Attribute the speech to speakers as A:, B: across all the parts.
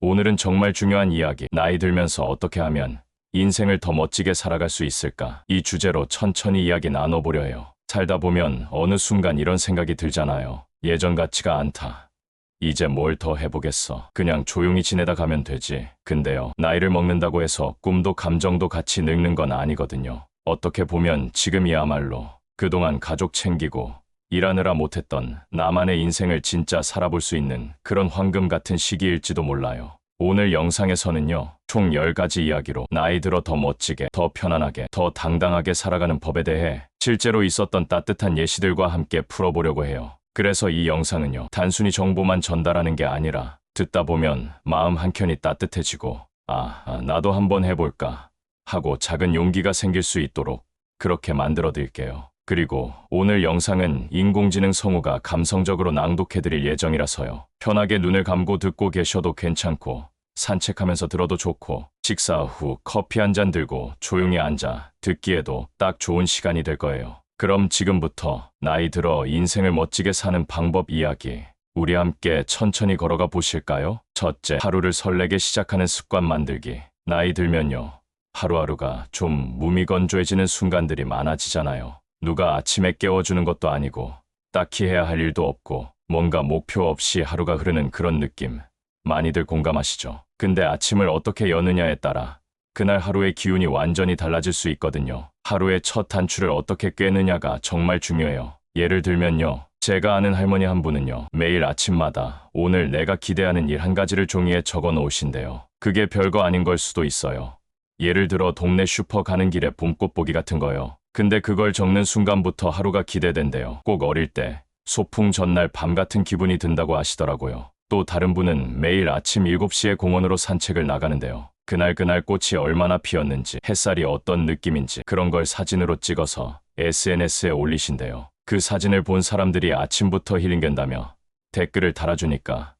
A: 오늘은 정말 중요한 이야기. 나이 들면서 어떻게 하면 인생을 더 멋지게 살아갈 수 있을까? 이 주제로 천천히 이야기 나눠보려 해요. 살다 보면 어느 순간 이런 생각이 들잖아요. 예전 같지가 않다. 이제 뭘 더 해보겠어. 그냥 조용히 지내다 가면 되지. 근데요, 나이를 먹는다고 해서 꿈도 감정도 같이 늙는 건 아니거든요. 어떻게 보면 지금이야말로 그동안 가족 챙기고 일하느라 못했던 나만의 인생을 진짜 살아볼 수 있는 그런 황금 같은 시기일지도 몰라요. 오늘 영상에서는요, 총 10가지 이야기로 나이 들어 더 멋지게, 더 편안하게, 더 당당하게 살아가는 법에 대해 실제로 있었던 따뜻한 예시들과 함께 풀어보려고 해요. 그래서 이 영상은요, 단순히 정보만 전달하는 게 아니라 듣다 보면 마음 한켠이 따뜻해지고, 아, 아, 나도 한번 해볼까 하고 작은 용기가 생길 수 있도록 그렇게 만들어 드릴게요. 그리고 오늘 영상은 인공지능 성우가 감성적으로 낭독해드릴 예정이라서요. 편하게 눈을 감고 듣고 계셔도 괜찮고, 산책하면서 들어도 좋고, 식사 후 커피 한 잔 들고 조용히 앉아 듣기에도 딱 좋은 시간이 될 거예요. 그럼 지금부터 나이 들어 인생을 멋지게 사는 방법 이야기, 우리 함께 천천히 걸어가 보실까요? 첫째, 하루를 설레게 시작하는 습관 만들기. 나이 들면요. 하루하루가 좀 무미건조해지는 순간들이 많아지잖아요. 누가 아침에 깨워주는 것도 아니고 딱히 해야 할 일도 없고 뭔가 목표 없이 하루가 흐르는 그런 느낌 많이들 공감하시죠? 근데 아침을 어떻게 여느냐에 따라 그날 하루의 기운이 완전히 달라질 수 있거든요. 하루의 첫 단추를 어떻게 꿰느냐가 정말 중요해요. 예를 들면요. 제가 아는 할머니 한 분은요. 매일 아침마다 오늘 내가 기대하는 일 한 가지를 종이에 적어 놓으신대요. 그게 별거 아닌 걸 수도 있어요. 예를 들어 동네 슈퍼 가는 길에 봄꽃 보기 같은 거요. 근데 그걸 적는 순간부터 하루가 기대된대요. 꼭 어릴 때 소풍 전날 밤 같은 기분이 든다고 하시더라고요. 또 다른 분은 매일 아침 7시에 공원으로 산책을 나가는데요. 그날 그날 꽃이 얼마나 피었는지, 햇살이 어떤 느낌인지 그런 걸 사진으로 찍어서 SNS에 올리신대요. 그 사진을 본 사람들이 아침부터 힐링된다며 댓글을 달아주니까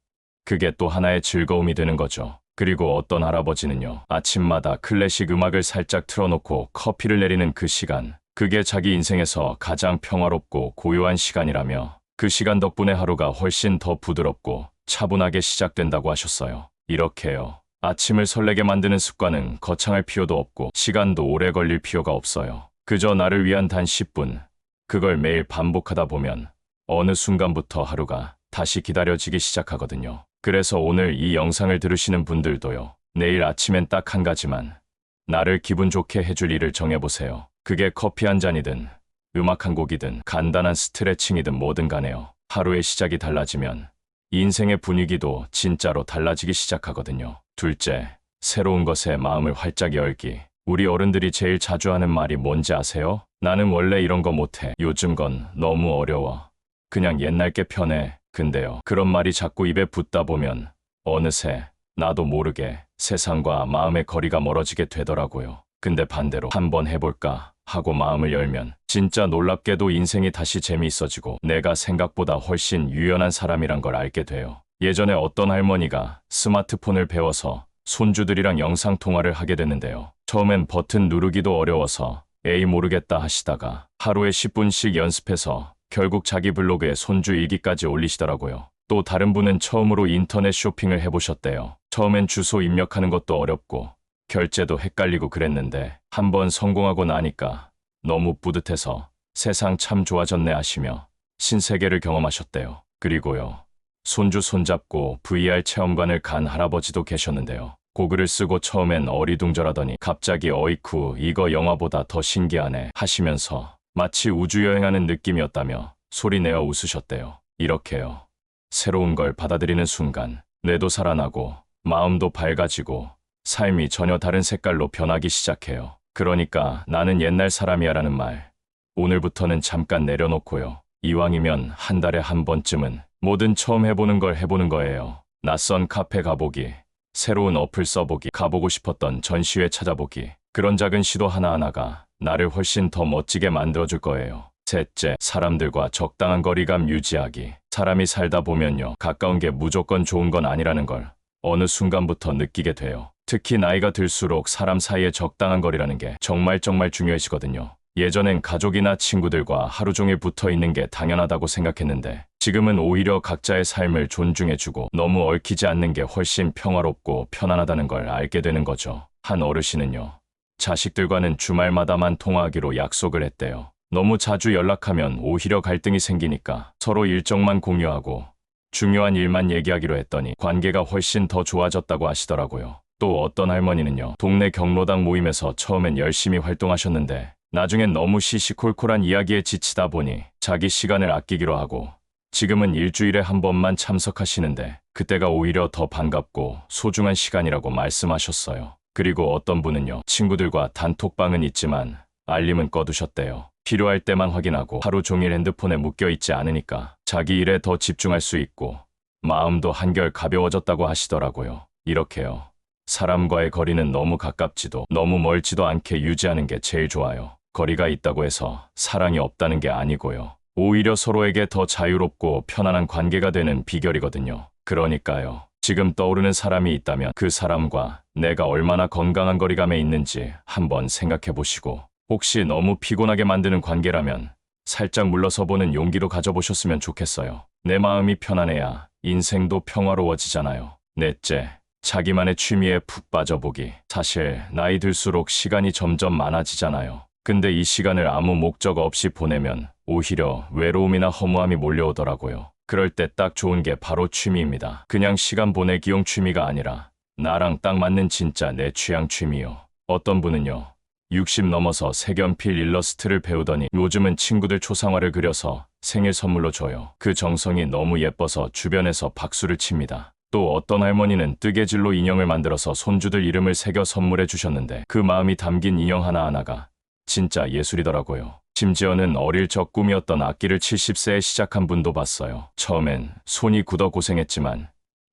A: 그게 또 하나의 즐거움이 되는 거죠. 그리고 어떤 할아버지는요, 아침마다 클래식 음악을 살짝 틀어놓고 커피를 내리는 그 시간, 그게 자기 인생에서 가장 평화롭고 고요한 시간이라며 그 시간 덕분에 하루가 훨씬 더 부드럽고 차분하게 시작된다고 하셨어요. 이렇게요. 아침을 설레게 만드는 습관은 거창할 필요도 없고 시간도 오래 걸릴 필요가 없어요. 그저 나를 위한 단 10분. 그걸 매일 반복하다 보면 어느 순간부터 하루가 다시 기다려지기 시작하거든요. 그래서 오늘 이 영상을 들으시는 분들도요. 내일 아침엔 딱 한 가지만 나를 기분 좋게 해줄 일을 정해보세요. 그게 커피 한 잔이든 음악 한 곡이든 간단한 스트레칭이든 뭐든 간에요. 하루의 시작이 달라지면 인생의 분위기도 진짜로 달라지기 시작하거든요. 둘째, 새로운 것에 마음을 활짝 열기. 우리 어른들이 제일 자주 하는 말이 뭔지 아세요? 나는 원래 이런 거 못해. 요즘 건 너무 어려워. 그냥 옛날 게 편해. 근데요, 그런 말이 자꾸 입에 붙다 보면 어느새 나도 모르게 세상과 마음의 거리가 멀어지게 되더라고요. 근데 반대로 한번 해볼까 하고 마음을 열면 진짜 놀랍게도 인생이 다시 재미있어지고 내가 생각보다 훨씬 유연한 사람이란 걸 알게 돼요. 예전에 어떤 할머니가 스마트폰을 배워서 손주들이랑 영상통화를 하게 됐는데요. 처음엔 버튼 누르기도 어려워서 에이 모르겠다 하시다가 하루에 10분씩 연습해서 결국 자기 블로그에 손주 일기까지 올리시더라고요. 또 다른 분은 처음으로 인터넷 쇼핑을 해보셨대요. 처음엔 주소 입력하는 것도 어렵고 결제도 헷갈리고 그랬는데 한 번 성공하고 나니까 너무 뿌듯해서 세상 참 좋아졌네 하시며 신세계를 경험하셨대요. 그리고요. 손주 손잡고 VR 체험관을 간 할아버지도 계셨는데요. 고글을 쓰고 처음엔 어리둥절하더니 갑자기 어이쿠 이거 영화보다 더 신기하네 하시면서 마치 우주여행하는 느낌이었다며 소리내어 웃으셨대요. 이렇게요. 새로운 걸 받아들이는 순간 뇌도 살아나고 마음도 밝아지고 삶이 전혀 다른 색깔로 변하기 시작해요. 그러니까 나는 옛날 사람이야라는 말. 오늘부터는 잠깐 내려놓고요. 이왕이면 한 달에 한 번쯤은 뭐든 처음 해보는 걸 해보는 거예요. 낯선 카페 가보기, 새로운 어플 써보기, 가보고 싶었던 전시회 찾아보기. 그런 작은 시도 하나하나가 나를 훨씬 더 멋지게 만들어줄 거예요. 셋째, 사람들과 적당한 거리감 유지하기. 사람이 살다 보면요. 가까운 게 무조건 좋은 건 아니라는 걸 어느 순간부터 느끼게 돼요. 특히 나이가 들수록 사람 사이에 적당한 거리라는 게 정말 정말 중요해지거든요. 예전엔 가족이나 친구들과 하루 종일 붙어 있는 게 당연하다고 생각했는데 지금은 오히려 각자의 삶을 존중해주고 너무 얽히지 않는 게 훨씬 평화롭고 편안하다는 걸 알게 되는 거죠. 한 어르신은요. 자식들과는 주말마다만 통화하기로 약속을 했대요. 너무 자주 연락하면 오히려 갈등이 생기니까 서로 일정만 공유하고 중요한 일만 얘기하기로 했더니 관계가 훨씬 더 좋아졌다고 하시더라고요. 또 어떤 할머니는요, 동네 경로당 모임에서 처음엔 열심히 활동하셨는데, 나중엔 너무 시시콜콜한 이야기에 지치다 보니 자기 시간을 아끼기로 하고, 지금은 일주일에 한 번만 참석하시는데, 그때가 오히려 더 반갑고 소중한 시간이라고 말씀하셨어요. 그리고 어떤 분은요, 친구들과 단톡방은 있지만, 알림은 꺼두셨대요. 필요할 때만 확인하고 하루 종일 핸드폰에 묶여 있지 않으니까 자기 일에 더 집중할 수 있고 마음도 한결 가벼워졌다고 하시더라고요. 이렇게요. 사람과의 거리는 너무 가깝지도 너무 멀지도 않게 유지하는 게 제일 좋아요. 거리가 있다고 해서 사랑이 없다는 게 아니고요. 오히려 서로에게 더 자유롭고 편안한 관계가 되는 비결이거든요. 그러니까요. 지금 떠오르는 사람이 있다면 그 사람과 내가 얼마나 건강한 거리감에 있는지 한번 생각해 보시고 혹시 너무 피곤하게 만드는 관계라면 살짝 물러서 보는 용기도 가져보셨으면 좋겠어요. 내 마음이 편안해야 인생도 평화로워지잖아요. 넷째, 자기만의 취미에 푹 빠져보기. 사실 나이 들수록 시간이 점점 많아지잖아요. 근데 이 시간을 아무 목적 없이 보내면 오히려 외로움이나 허무함이 몰려오더라고요. 그럴 때 딱 좋은 게 바로 취미입니다. 그냥 시간 보내기용 취미가 아니라 나랑 딱 맞는 진짜 내 취향 취미요. 어떤 분은요. 60 넘어서 색연필 일러스트를 배우더니 요즘은 친구들 초상화를 그려서 생일 선물로 줘요. 그 정성이 너무 예뻐서 주변에서 박수를 칩니다. 또 어떤 할머니는 뜨개질로 인형을 만들어서 손주들 이름을 새겨 선물해 주셨는데 그 마음이 담긴 인형 하나하나가 진짜 예술이더라고요. 심지어는 어릴 적 꿈이었던 악기를 70세에 시작한 분도 봤어요. 처음엔 손이 굳어 고생했지만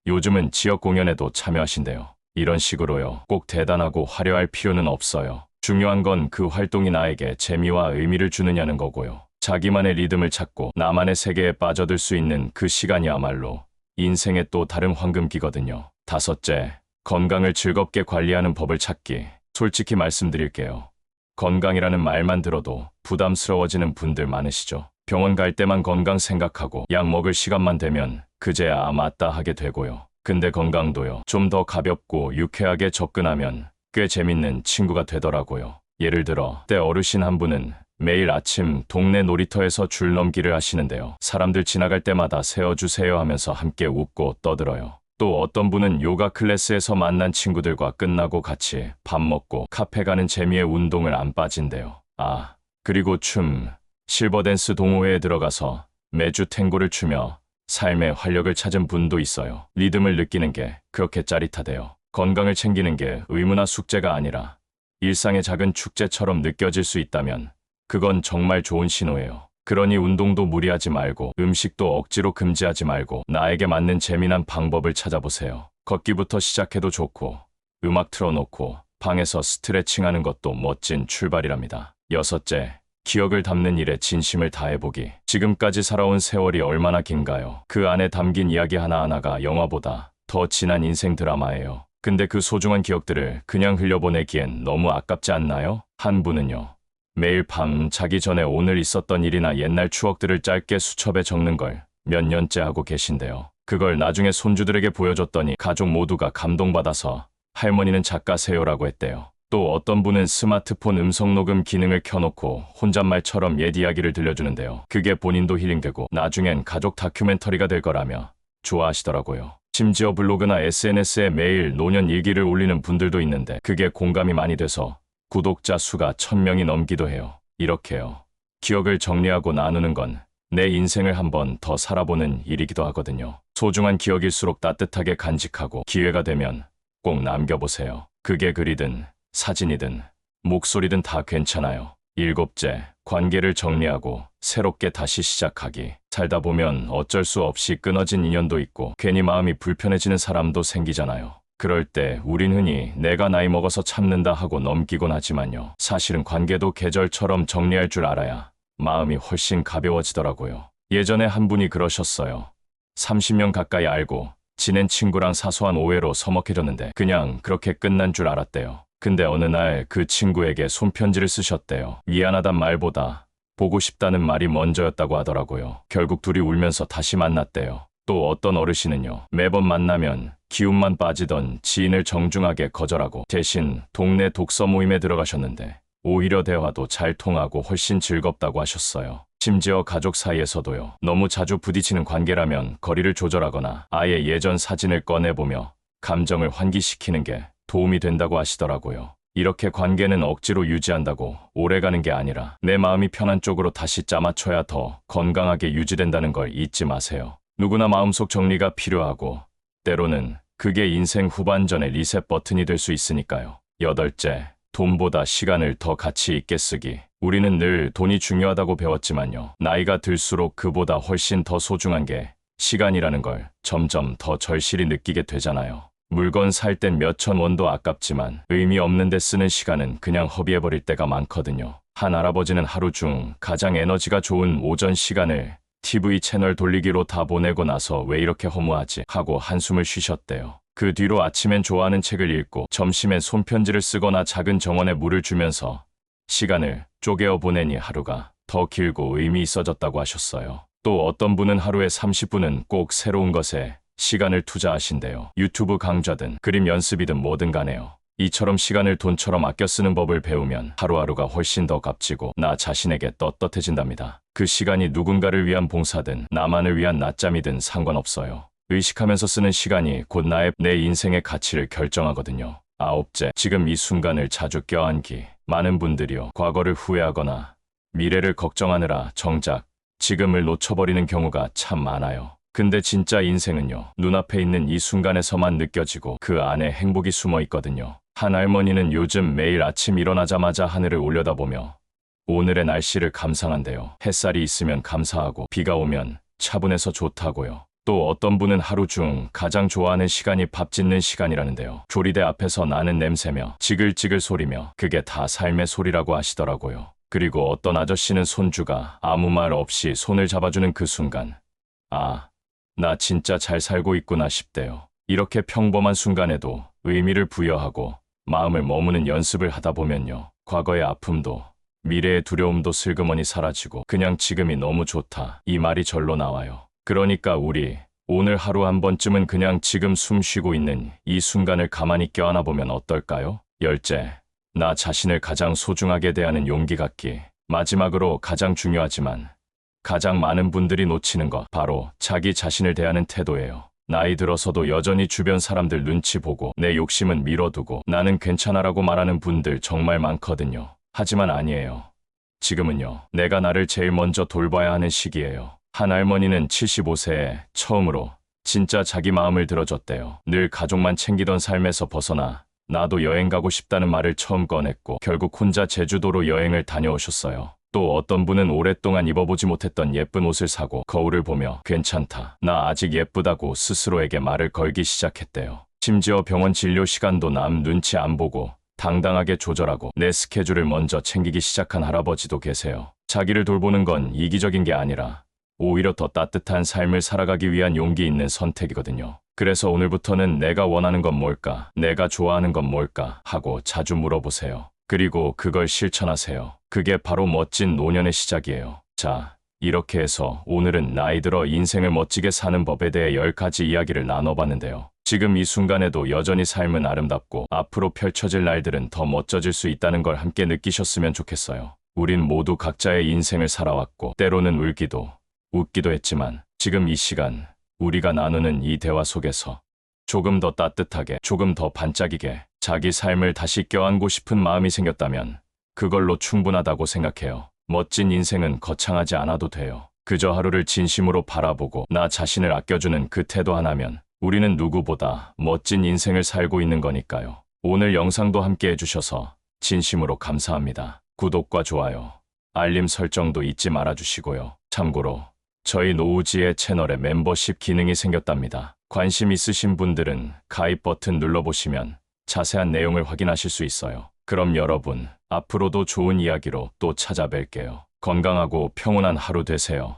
A: 요즘은 지역 공연에도 참여하신대요. 이런 식으로요. 꼭 대단하고 화려할 필요는 없어요. 중요한 건 그 활동이 나에게 재미와 의미를 주느냐는 거고요. 자기만의 리듬을 찾고 나만의 세계에 빠져들 수 있는 그 시간이야말로 인생의 또 다른 황금기거든요. 다섯째, 건강을 즐겁게 관리하는 법을 찾기. 솔직히 말씀드릴게요. 건강이라는 말만 들어도 부담스러워지는 분들 많으시죠. 병원 갈 때만 건강 생각하고 약 먹을 시간만 되면 그제야 아 맞다 하게 되고요. 근데 건강도요. 좀 더 가볍고 유쾌하게 접근하면 꽤 재밌는 친구가 되더라고요. 예를 들어 때 어르신 한 분은 매일 아침 동네 놀이터에서 줄 넘기를 하시는데요. 사람들 지나갈 때마다 세워주세요 하면서 함께 웃고 떠들어요. 또 어떤 분은 요가 클래스에서 만난 친구들과 끝나고 같이 밥 먹고 카페 가는 재미에 운동을 안 빠진대요. 아, 그리고 춤, 실버댄스 동호회에 들어가서 매주 탱고를 추며 삶의 활력을 찾은 분도 있어요. 리듬을 느끼는 게 그렇게 짜릿하대요. 건강을 챙기는 게 의무나 숙제가 아니라 일상의 작은 축제처럼 느껴질 수 있다면 그건 정말 좋은 신호예요. 그러니 운동도 무리하지 말고 음식도 억지로 금지하지 말고 나에게 맞는 재미난 방법을 찾아보세요. 걷기부터 시작해도 좋고 음악 틀어놓고 방에서 스트레칭하는 것도 멋진 출발이랍니다. 여섯째, 기억을 담는 일에 진심을 다해보기. 지금까지 살아온 세월이 얼마나 긴가요? 그 안에 담긴 이야기 하나하나가 영화보다 더 진한 인생 드라마예요. 근데 그 소중한 기억들을 그냥 흘려보내기엔 너무 아깝지 않나요? 한 분은요. 매일 밤 자기 전에 오늘 있었던 일이나 옛날 추억들을 짧게 수첩에 적는 걸 몇 년째 하고 계신데요. 그걸 나중에 손주들에게 보여줬더니 가족 모두가 감동받아서 할머니는 작가세요라고 했대요. 또 어떤 분은 스마트폰 음성 녹음 기능을 켜놓고 혼잣말처럼 옛 이야기를 들려주는데요. 그게 본인도 힐링되고 나중엔 가족 다큐멘터리가 될 거라며 좋아하시더라고요. 심지어 블로그나 SNS에 매일 노년 일기를 올리는 분들도 있는데 그게 공감이 많이 돼서 구독자 수가 천명이 넘기도 해요. 이렇게요. 기억을 정리하고 나누는 건 내 인생을 한번 더 살아보는 일이기도 하거든요. 소중한 기억일수록 따뜻하게 간직하고 기회가 되면 꼭 남겨보세요. 그게 글이든 사진이든 목소리든 다 괜찮아요. 일곱째, 관계를 정리하고 새롭게 다시 시작하기. 살다 보면 어쩔 수 없이 끊어진 인연도 있고 괜히 마음이 불편해지는 사람도 생기잖아요. 그럴 때 우린 흔히 내가 나이 먹어서 참는다 하고 넘기곤 하지만요. 사실은 관계도 계절처럼 정리할 줄 알아야 마음이 훨씬 가벼워지더라고요. 예전에 한 분이 그러셨어요. 30년 가까이 알고 지낸 친구랑 사소한 오해로 서먹해졌는데 그냥 그렇게 끝난 줄 알았대요. 근데 어느 날 그 친구에게 손편지를 쓰셨대요. 미안하단 말보다 보고 싶다는 말이 먼저였다고 하더라고요. 결국 둘이 울면서 다시 만났대요. 또 어떤 어르신은요, 매번 만나면 기운만 빠지던 지인을 정중하게 거절하고 대신 동네 독서 모임에 들어가셨는데 오히려 대화도 잘 통하고 훨씬 즐겁다고 하셨어요. 심지어 가족 사이에서도요, 너무 자주 부딪히는 관계라면 거리를 조절하거나 아예 예전 사진을 꺼내보며 감정을 환기시키는 게 도움이 된다고 하시더라고요. 이렇게 관계는 억지로 유지한다고 오래가는 게 아니라 내 마음이 편한 쪽으로 다시 짜맞춰야 더 건강하게 유지된다는 걸 잊지 마세요. 누구나 마음속 정리가 필요하고 때로는 그게 인생 후반전의 리셋 버튼이 될 수 있으니까요. 여덟째, 돈보다 시간을 더 가치 있게 쓰기. 우리는 늘 돈이 중요하다고 배웠지만요. 나이가 들수록 그보다 훨씬 더 소중한 게 시간이라는 걸 점점 더 절실히 느끼게 되잖아요. 물건 살 땐 몇천 원도 아깝지만 의미 없는데 쓰는 시간은 그냥 허비해버릴 때가 많거든요. 한 할아버지는 하루 중 가장 에너지가 좋은 오전 시간을 TV 채널 돌리기로 다 보내고 나서 왜 이렇게 허무하지 하고 한숨을 쉬셨대요. 그 뒤로 아침엔 좋아하는 책을 읽고 점심엔 손편지를 쓰거나 작은 정원에 물을 주면서 시간을 쪼개어 보내니 하루가 더 길고 의미 있어졌다고 하셨어요. 또 어떤 분은 하루에 30분은 꼭 새로운 것에 시간을 투자하신대요. 유튜브 강좌든 그림 연습이든 뭐든 간에요. 이처럼 시간을 돈처럼 아껴 쓰는 법을 배우면 하루하루가 훨씬 더 값지고 나 자신에게 떳떳해진답니다. 그 시간이 누군가를 위한 봉사든 나만을 위한 낮잠이든 상관없어요. 의식하면서 쓰는 시간이 곧 나의 내 인생의 가치를 결정하거든요. 아홉째, 지금 이 순간을 자주 껴안기. 많은 분들이요, 과거를 후회하거나 미래를 걱정하느라 정작 지금을 놓쳐버리는 경우가 참 많아요. 근데 진짜 인생은요, 눈앞에 있는 이 순간에서만 느껴지고 그 안에 행복이 숨어 있거든요. 한 할머니는 요즘 매일 아침 일어나자마자 하늘을 올려다보며 오늘의 날씨를 감상한대요. 햇살이 있으면 감사하고 비가 오면 차분해서 좋다고요. 또 어떤 분은 하루 중 가장 좋아하는 시간이 밥 짓는 시간이라는데요. 조리대 앞에서 나는 냄새며 지글지글 소리며 그게 다 삶의 소리라고 하시더라고요. 그리고 어떤 아저씨는 손주가 아무 말 없이 손을 잡아주는 그 순간 아, 나 진짜 잘 살고 있구나 싶대요. 이렇게 평범한 순간에도 의미를 부여하고 마음을 머무는 연습을 하다 보면요. 과거의 아픔도 미래의 두려움도 슬그머니 사라지고 그냥 지금이 너무 좋다. 이 말이 절로 나와요. 그러니까 우리 오늘 하루 한 번쯤은 그냥 지금 숨 쉬고 있는 이 순간을 가만히 껴안아 보면 어떨까요? 열째, 나 자신을 가장 소중하게 대하는 용기 갖기. 마지막으로 가장 중요하지만 가장 많은 분들이 놓치는 것 바로 자기 자신을 대하는 태도예요. 나이 들어서도 여전히 주변 사람들 눈치 보고 내 욕심은 미뤄두고 나는 괜찮아라고 말하는 분들 정말 많거든요. 하지만 아니에요. 지금은요. 내가 나를 제일 먼저 돌봐야 하는 시기예요. 한 할머니는 75세에 처음으로 진짜 자기 마음을 들어줬대요. 늘 가족만 챙기던 삶에서 벗어나 나도 여행 가고 싶다는 말을 처음 꺼냈고 결국 혼자 제주도로 여행을 다녀오셨어요. 또 어떤 분은 오랫동안 입어보지 못했던 예쁜 옷을 사고 거울을 보며 괜찮다. 나 아직 예쁘다고 스스로에게 말을 걸기 시작했대요. 심지어 병원 진료 시간도 남 눈치 안 보고 당당하게 조절하고 내 스케줄을 먼저 챙기기 시작한 할아버지도 계세요. 자기를 돌보는 건 이기적인 게 아니라 오히려 더 따뜻한 삶을 살아가기 위한 용기 있는 선택이거든요. 그래서 오늘부터는 내가 원하는 건 뭘까, 내가 좋아하는 건 뭘까 하고 자주 물어보세요. 그리고 그걸 실천하세요. 그게 바로 멋진 노년의 시작이에요. 자, 이렇게 해서 오늘은 나이 들어 인생을 멋지게 사는 법에 대해 10가지 이야기를 나눠봤는데요. 지금 이 순간에도 여전히 삶은 아름답고 앞으로 펼쳐질 날들은 더 멋져질 수 있다는 걸 함께 느끼셨으면 좋겠어요. 우린 모두 각자의 인생을 살아왔고 때로는 울기도 웃기도 했지만 지금 이 시간 우리가 나누는 이 대화 속에서 조금 더 따뜻하게 조금 더 반짝이게 자기 삶을 다시 껴안고 싶은 마음이 생겼다면 그걸로 충분하다고 생각해요. 멋진 인생은 거창하지 않아도 돼요. 그저 하루를 진심으로 바라보고 나 자신을 아껴주는 그 태도 하나면 우리는 누구보다 멋진 인생을 살고 있는 거니까요. 오늘 영상도 함께 해주셔서 진심으로 감사합니다. 구독과 좋아요, 알림 설정도 잊지 말아주시고요. 참고로 저희 노우지의 채널에 멤버십 기능이 생겼답니다. 관심 있으신 분들은 가입 버튼 눌러보시면 자세한 내용을 확인하실 수 있어요. 그럼 여러분, 앞으로도 좋은 이야기로 또 찾아뵐게요. 건강하고 평온한 하루 되세요.